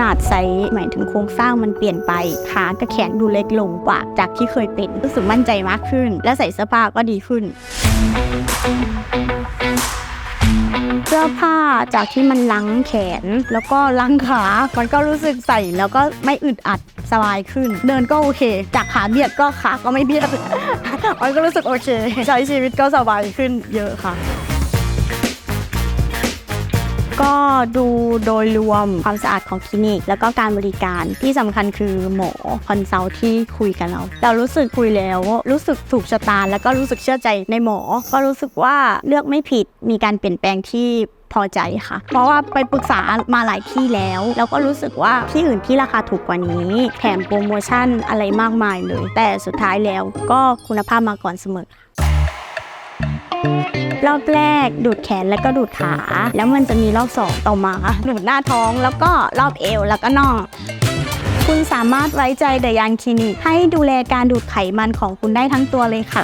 นาดไซส์หมายถึงโครงสร้างมันเปลี่ยนไปขากับแขนดูเล็กลงกว่าจากที่เคยเป็นรู้สึกมั่นใจมากขึ้น และใส่เสื้อผ้าก็ดีขึ้นเสื้อผ้าจากที่มันลังแขนแล้วก็ลังขา มันก็รู้สึกใส่แล้วก็ไม่อึดอัดสบายขึ้น เดินก็โอเค จากขาเบียดก็ขาก็ไม่เบียดมันก็รู้สึกโอเค ใช้ชีวิตก็สบายขึ้นเยอะค่ะ ก็ดูโดยรวมความสะอาดของคลินิก แล้วก็การบริการที่สำคัญคือหมอคอนซัลท์ที่คุยกับเรา เรารู้สึกคุยแล้วรู้สึกถูกชะตาแล้วก็รู้สึกเชื่อใจในหมอ ก็รู้สึกว่าเลือกไม่ผิดมีการเปลี่ยนแปลงที่พอใจค่ะ เพราะว่าไปปรึกษามาหลายที่แล้ว แล้วก็รู้สึกว่าที่อื่นที่ราคาถูกกว่านี้ แถมโปรโมชั่นอะไรมากมายเลย แต่สุดท้ายแล้วก็คุณภาพมาก่อนเสมอ รอบแรกดูดแขนแล้วก็ดูดขา แล้วมันจะมีรอบสองต่อมา ดูดหน้าท้องแล้วก็รอบเอวแล้วก็น่องคุณสามารถไว้ใจเดยันคลินิกให้ดูแลการดูดไขมันของคุณได้ทั้งตัวเลยค่ะ